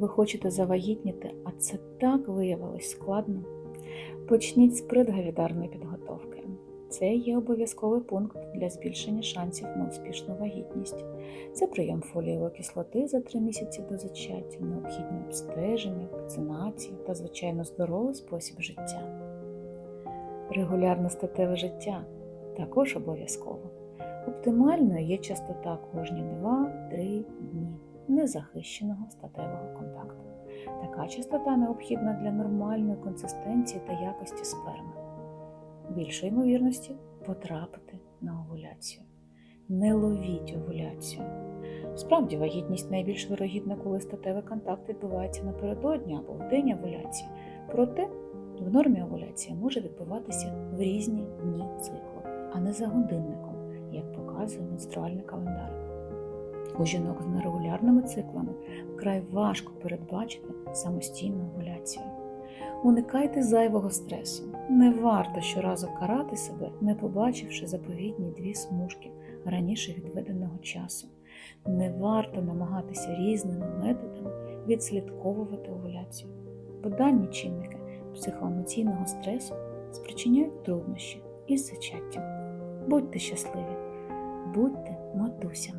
Ви хочете завагітніти, а це так виявилось складно. Почніть з предгавідарної підготовки. Це є обов'язковий пункт для збільшення шансів на успішну вагітність. Це прийом фолієвої кислоти за 3 місяці до зачаття, необхідне обстеження, вакцинація та, звичайно, здоровий спосіб життя. Регулярне статеве життя також обов'язково. Оптимальною є частота кожні 2-3 дні незахищеного статевого. Така частота необхідна для нормальної консистенції та якості сперми. Більшої ймовірності потрапити на овуляцію. Не ловіть овуляцію. Справді, вагітність найбільш вирогідна, коли статевий контакт відбувається напередодні або в день овуляції. Проте в нормі овуляція може відбуватися в різні дні циклу, а не за годинником, як показує менструальний календар. У жінок з нерегулярними циклами вкрай важко передбачити самостійну овуляцію. Уникайте зайвого стресу. Не варто щоразу карати себе, не побачивши заповідні дві смужки раніше відведеного часу. Не варто намагатися різними методами відслідковувати овуляцію, бо чинники психоемоційного стресу спричиняють труднощі із зачаттям. Будьте щасливі, будьте матусями.